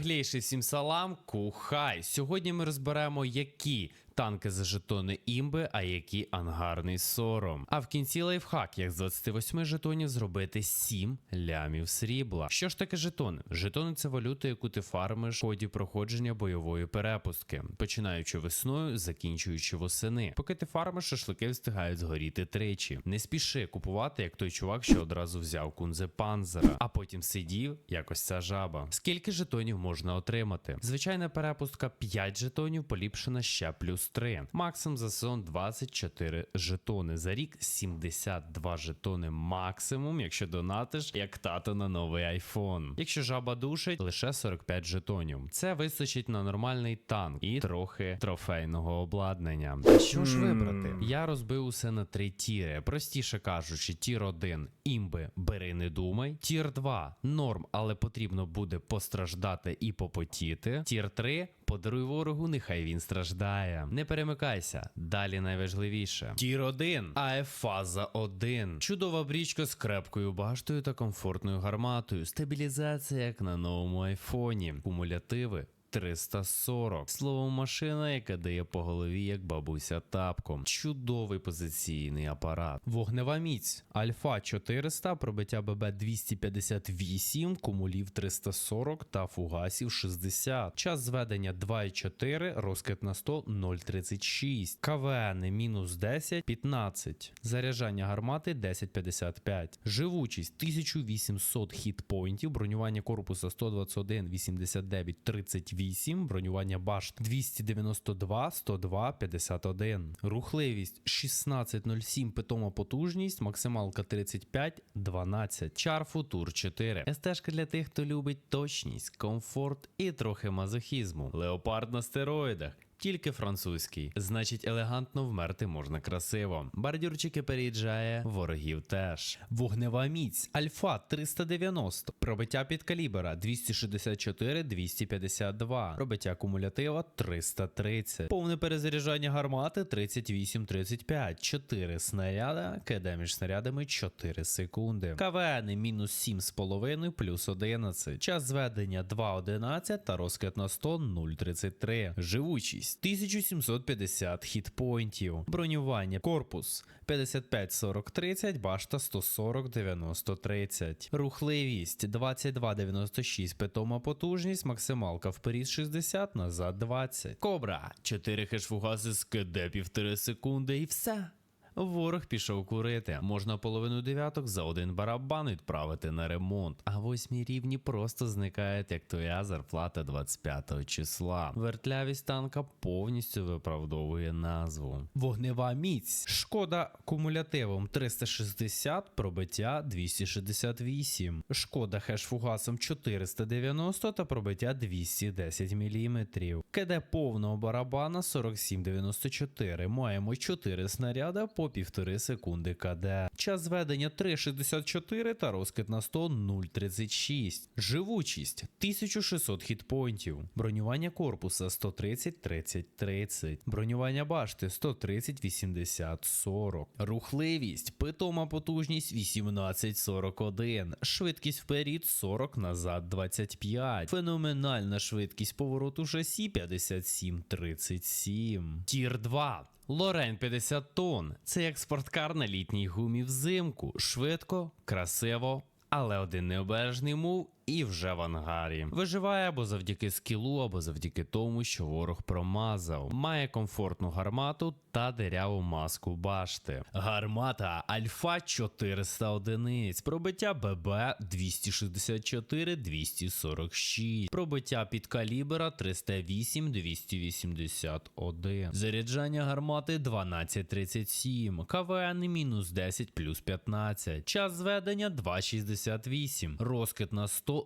Наглейший всім салам, кухай. Сьогодні ми розберемо, які танки за жетони імби, а які ангарний сором. А в кінці лайфхак, як з 28 жетонів зробити 7 лямів срібла. Що ж таке жетони? Жетони це валюта, яку ти фармиш в ході проходження бойової перепустки, починаючи весною, закінчуючи восени. Поки ти фармиш, шашлики встигають згоріти тричі. Не спіши купувати, як той чувак, що одразу взяв кунзе панзера, а потім сидів, як ось ця жаба. Скільки жетонів можна отримати? Звичайна перепустка 5 жетонів, поліпшена ще плюс 3. Максимум за сезон 24 жетони. За рік 72 жетони максимум, якщо донатиш, як тато на новий айфон. Якщо жаба душить, лише 45 жетонів. Це вистачить на нормальний танк і трохи трофейного обладнання. Що ж вибрати? Я розбив усе на три тіри. Простіше кажучи, тір 1 імби бери не думай. Тір 2 норм, але потрібно буде постраждати і попотіти. Тір 3 подаруй ворогу, нехай він страждає. Не перемикайся. Далі найважливіше. Тір 1 АФ фаза 1. Чудова брічка з крепкою баштою та комфортною гарматою. Стабілізація, як на новому айфоні. Кумулятиви. 340. Слово машина, яка дає по голові, як бабуся тапком. Чудовий позиційний апарат. Вогнева міць. Альфа 400, пробиття ББ 258, кумулів 340 та фугасів 60. Час зведення 2,4, розкид на 100 0,36. КВН мінус 10, 15. Заряджання гармати 10,55. Живучість 1800 хітпоінтів, бронювання корпуса 121, 89, 38, бронювання башт 292, 102, 51. Рухливість 1607, питома потужність, максималка 35, 12. Чар Футур 4. Естежка для тих, хто любить точність, комфорт і трохи мазохізму. Леопард на стероїдах. Тільки французький, значить, елегантно вмерти можна красиво. Бардюрчики переїжджає, ворогів теж. Вогнева міць, альфа 390, пробиття під калібра 264, 252, пробиття кумулятива 330, повне перезаряджання гармати 38, 35, 4 снаряда, киде між снарядами 4 секунди. КВН мінус 7,5 плюс 11, час зведення 2,11 та розкид на 100 0,33, живучість 1750 хітпоінтів, бронювання, корпус 55 40 30, башта 140 90 30, рухливість 22 96, питома потужність, максималка вперед 60, назад 20. Кобра 4 хешфугаси з КД 1,5 секунди і все. Ворог пішов курити. Можна половину дев'яток за один барабан відправити на ремонт. А восьмі рівні просто зникають, як твоя зарплата 25 числа. Вертлявість танка повністю виправдовує назву. Вогнева міць. Шкода кумулятивом 360, пробиття 268. Шкода хешфугасом 490 та пробиття 210 мм. КД повного барабана 4794. Маємо 4 снаряда по 1,5 секунди КД. Час зведення 3,64 та розкид на 100 0,36. Живучість 1600 хітпоінтів. Бронювання корпуса 130 30 30. Бронювання башти 130 80 40. Рухливість. Питома потужність 18 41. Швидкість вперед 40 назад 25. Феноменальна швидкість повороту шасі 57 37. Тір 2. Лорен 50 тонн. Це як спорткар на літній гумі взимку. Швидко, красиво, але один необережний мув і вже в ангарі. Виживає або завдяки скілу, або завдяки тому, що ворог промазав. Має комфортну гармату та диряву маску башти. Гармата Альфа 400 одиниць. Пробиття ББ 264 246. Пробиття під калібра 308 281. Заряджання гармати 1237. КВН мінус 10 плюс 15. Час зведення 268. Розкид на 100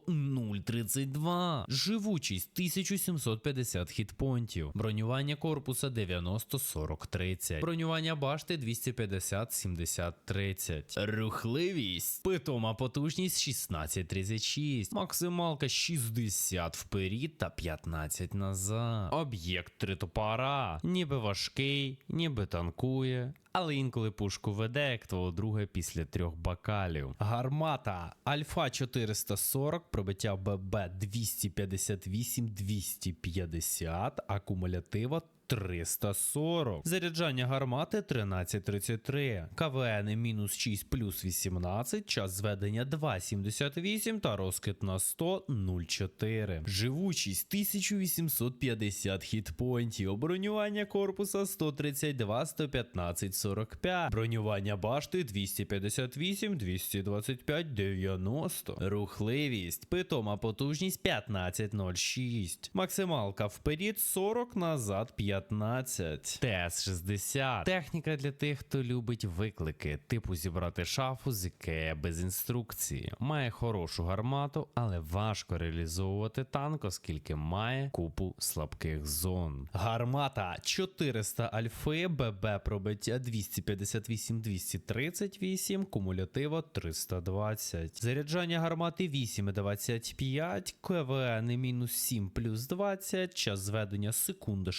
032. Живучість 1750 хітпонтів. Бронювання корпуса 90 40 30. Бронювання башти 250 70 30. Рухливість. Питома потужність 16 36. Максималка 60 вперед та 15 назад. Об'єкт три топора. Ніби важкий, ніби танкує. Але інколи пушку веде, як твого друга після трьох бакалів. Гармата Альфа 440, пробиття ББ 258, 250, акумулятива 340. Заряджання гармати 1333. КВН мінус 6 плюс 18. Час зведення 2,78 та розкид на 100 0,4. Живучість 1850 хітпойнтів. Бронювання корпуса 132, 115, 45. Бронювання башти 258, 225, 90. Рухливість. Питома потужність 15,06. Максималка вперед 40, назад 15. ТС-60. Техніка для тих, хто любить виклики, типу зібрати шафу з Ікея без інструкції. Має хорошу гармату, але важко реалізовувати танк, оскільки має купу слабких зон. Гармата 400 альфи, ББ пробиття 258-238, кумулятива 320. Заряджання гармати 8,25, КВН мінус 7 плюс 20, час зведення секунда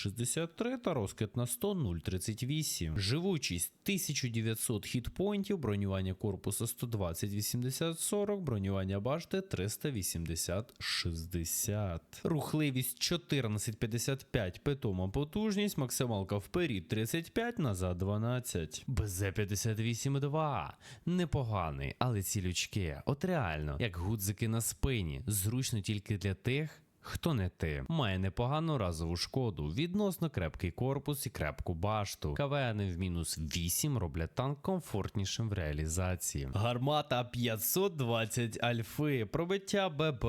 63 та розкид на 100 0,38. Живучість 1900 хітпойнтів, бронювання корпуса 120 80 40, бронювання башти 380 60. Рухливість 1455, питома потужність, максималка вперед 35, назад 12. БЗ 58,2. Непоганий, але ці лючки, от реально, як гудзики на спині, зручно тільки для тих. Хто не ти, має непогану разову шкоду, відносно крепкий корпус і крепку башту. КВН в мінус 8 роблять танк комфортнішим в реалізації. Гармата 520 альфи, пробиття ББ.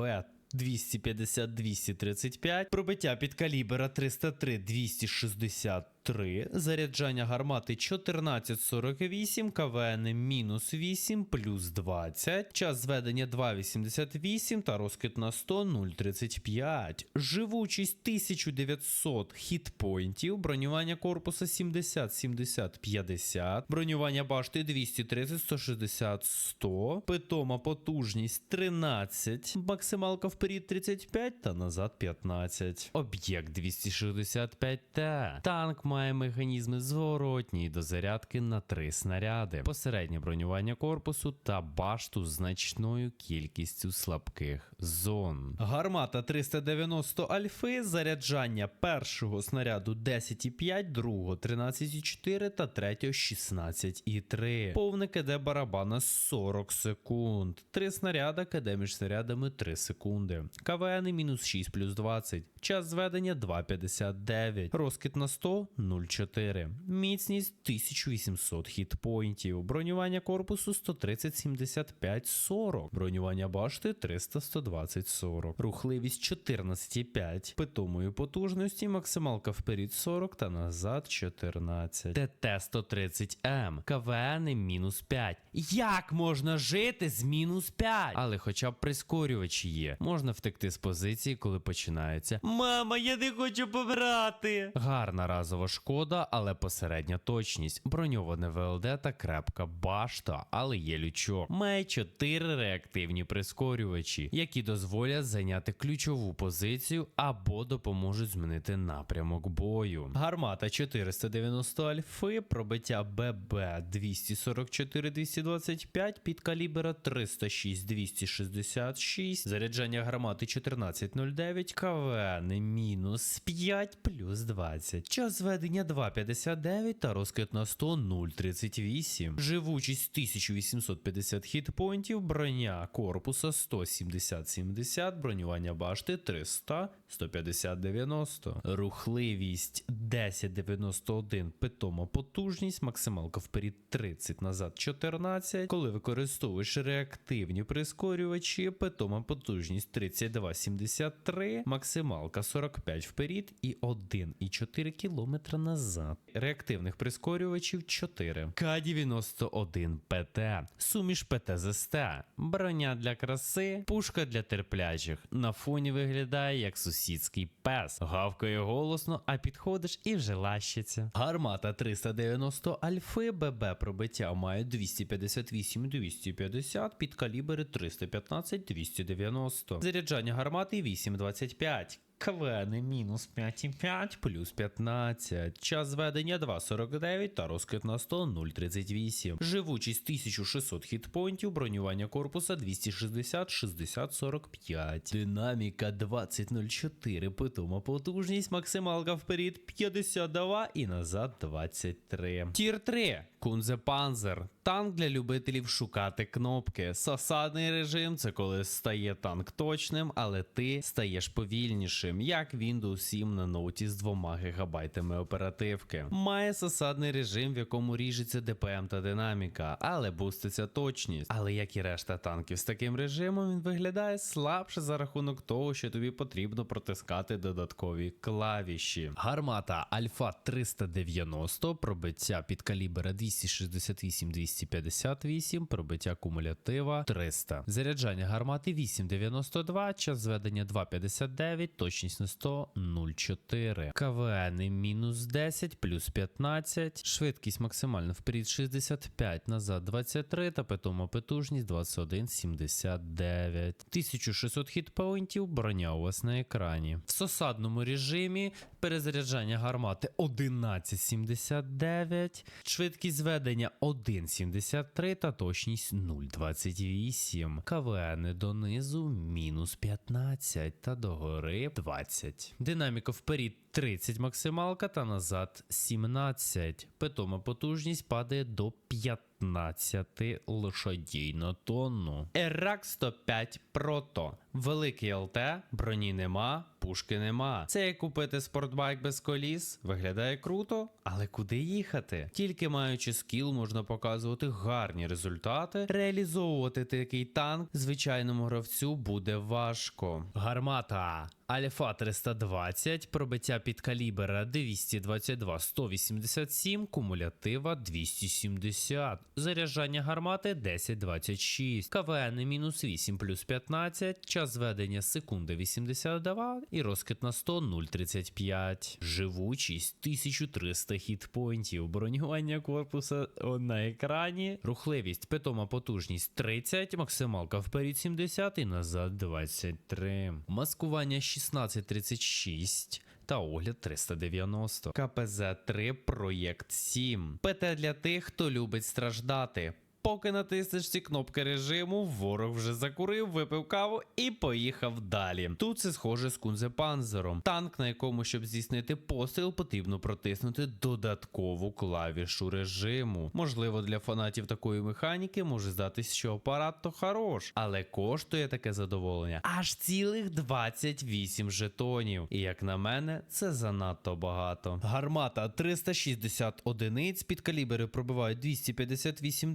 250-235, пробиття під калібра 303-263, заряджання гармати 1448, КВН мінус 8 плюс 20, час зведення 2,88 та розкид на 100 0,35, живучість 1900 хітпойнтів, бронювання корпуса 70-70-50, бронювання башти 230-160-100, питома потужність 13, максималка вперед 35 та назад 15. Об'єкт 265Т. Танк має механізми зворотній до зарядки на 3 снаряди, посереднє бронювання корпусу та башту з значною кількістю слабких зон. Гармата 390 альфи, заряджання першого снаряду 10,5, другого 13,4 та третього 16,3. Повне КД барабана 40 секунд. Три снаряда, КД між снарядами 3 секунди. КВН мінус 6 плюс 20. Час зведення 2,59. Розкид на 100 0,4. Міцність 1800 хітпойнтів. Бронювання корпусу 130 75 40. Бронювання башти 300 120 40. Рухливість 14,5. Питомої потужності максималка вперед 40 та назад 14. ТТ 130М. КВН мінус 5. Як можна жити з мінус 5? Але хоча б прискорювачі є. Можна втекти з позиції, коли починається. Мама, я не хочу помирати. Гарна разова шкода, але посередня точність. Броньоване ВЛД та крепка башта, але є лючок. Має 4 реактивні прискорювачі, які дозволять зайняти ключову позицію або допоможуть змінити напрямок бою. Гармата 490 альфи, пробиття ББ 244-225, під калібра 306-266, заряджання гармати 1409, КВН мінус 5 плюс 20. Час зведення 2,59 та розкид на 100 0,38. Живучість 1850 хітпоінтів, броня корпуса 170-70, бронювання башти 300, 150-90. Рухливість 1091, питома потужність, максималка вперед 30, назад 14. Коли використовуєш реактивні прискорювачі, питома потужність 32,73, максималка 45 вперед і 1,4 км назад. Реактивних прискорювачів 4. К-91 ПТ. Суміш ПТ ЗСТ. Броня для краси, пушка для терплячих. На фоні виглядає як сусідський пес. Гавкає голосно, а підходиш і вже лащиться. Гармата 390 альфи, ББ пробиття має 258-250, під калібри 315-290. Заряджання гармати 8,25. КВН мінус 5,5 плюс 15. Час зведення 2,49 та розкид на 100 0,38. Живучість 1600 хітпоінтів, бронювання корпуса 260 60 45. Динаміка 20,04, питома потужність, максималка вперед 52 і назад 23. Тір 3. Кунзе Панзер. Танк для любителів шукати кнопки. Сосадний режим це коли стає танк точним, але ти стаєш повільнішим, як Windows 7 на ноуті з 2 гігабайтами оперативки. Має сосадний режим, в якому ріжеться ДПМ та динаміка, але буститься точність. Але як і решта танків з таким режимом, він виглядає слабше за рахунок того, що тобі потрібно протискати додаткові клавіші. Гармата Альфа 390, пробиття під калібра 268-258, пробиття кумулятива 300. Заряджання гармати 8,92, час зведення 2,59, точність на 100 0,4. КВН мінус 10, плюс 15, швидкість максимальна вперед 65, назад 23 та питома потужність 21,79. 1600 хітпоінтів, броня у вас на екрані. В сосадному режимі перезаряджання гармати 11,79, швидкість зведення 1,73 та точність 0,28. КВН донизу мінус 15 та догори 20. Динаміка вперед 30 максималка та назад 17. Питома потужність падає до 15 лошадій на тонну. Ерак 105 Прото. Великий ЛТ, броні нема, пушки нема. Це як купити спортбайк без коліс. Виглядає круто, але куди їхати? Тільки маючи скіл, можна показувати гарні результати. Реалізовувати такий танк звичайному гравцю буде важко. Гармата. Альфа 320, пробиття під калібра 222 187, кумулятива 270, заряджання гармати 1026, КВН мінус 8 плюс 15, час зведення секунди 82 і розкид на 100 0,35, живучість 1300 хітпоінтів, бронювання корпуса на екрані, рухливість, питома потужність 30, максималка вперед 70 і назад 23, маскування 1636 та огляд 390. КПЗ-3 Проєкт 7. ПТ для тих, хто любить страждати. Поки натиснеш ці кнопки режиму, ворог вже закурив, випив каву і поїхав далі. Тут це схоже з кунзепанзером. Танк, на якому, щоб здійснити постріл, потрібно протиснути додаткову клавішу режиму. Можливо, для фанатів такої механіки може здатись, що апарат то хорош, але коштує таке задоволення аж цілих 28 жетонів. І як на мене, це занадто багато. Гармата 360 одиниць, під калібри пробивають 258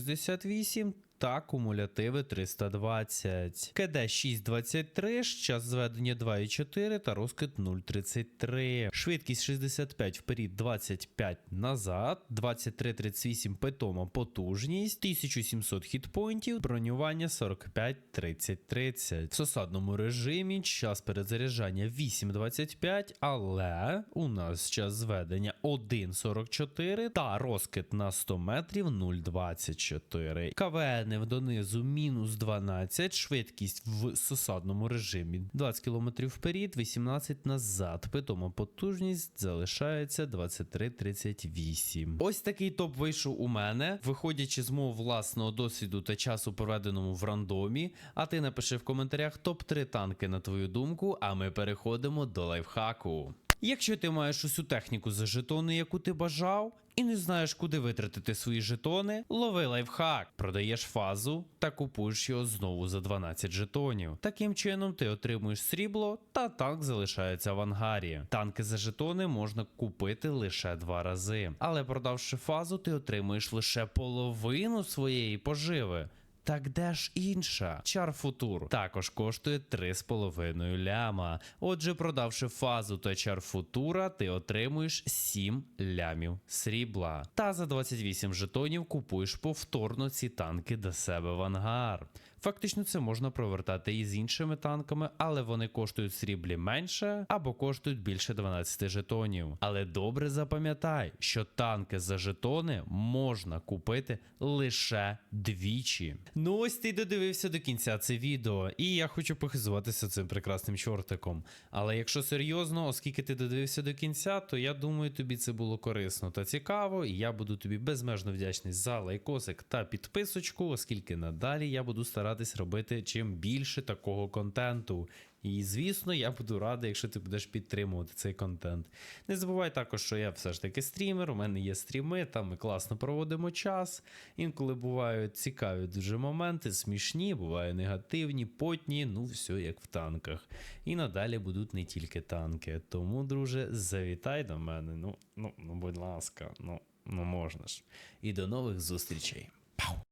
268 та кумулятиви 320. КД 623, час зведення 2,4 та розкид 0,33. Швидкість 65 вперед, 25 назад, 23,38 питома потужність, 1700 хітпоінтів, бронювання 45 30 30. В засадному режимі час перезаряджання 8,25, але у нас час зведення 1,44 та розкид на 100 метрів 0,24. КВН в донизу мінус 12, швидкість в сосадному режимі 20 км вперед, 18 назад. Питома потужність залишається 23,38. Ось такий топ вийшов у мене, виходячи з мого власного досвіду та часу, проведеному в рандомі. А ти напиши в коментарях топ-3 танки на твою думку, а ми переходимо до лайфхаку. Якщо ти маєш усю техніку за жетони, яку ти бажав, і не знаєш, куди витратити свої жетони, лови лайфхак, продаєш фазу та купуєш його знову за 12 жетонів. Таким чином ти отримуєш срібло, та танк залишається в ангарі. Танки за жетони можна купити лише два рази, але продавши фазу, ти отримуєш лише половину своєї поживи. Так де ж інша? Чар Футур також коштує 3,5 ляма. Отже, продавши фазу та чар Футура, ти отримуєш 7 лямів срібла. Та за 28 жетонів купуєш повторно ці танки до себе в ангар. Фактично, це можна провертати і з іншими танками, але вони коштують сріблі менше або коштують більше 12 жетонів. Але добре запам'ятай, що танки за жетони можна купити лише двічі. Ну ось ти додивився до кінця це відео, і я хочу похизуватися цим прекрасним чортиком. Але якщо серйозно, оскільки ти додивився до кінця, то я думаю, тобі це було корисно та цікаво, і я буду тобі безмежно вдячний за лайкосик та підписочку, оскільки надалі я буду старатись робити чим більше такого контенту. І звісно, я буду радий, якщо ти будеш підтримувати цей контент. Не забувай також, що я все ж таки стрімер, у мене є стріми, там ми класно проводимо час. Інколи бувають цікаві дуже моменти, смішні, бувають негативні, потні, ну все як в танках. І надалі будуть не тільки танки. Тому, друже, завітай до мене. Ну, ну, ну будь ласка, ну, ну можна ж. І до нових зустрічей. Пау!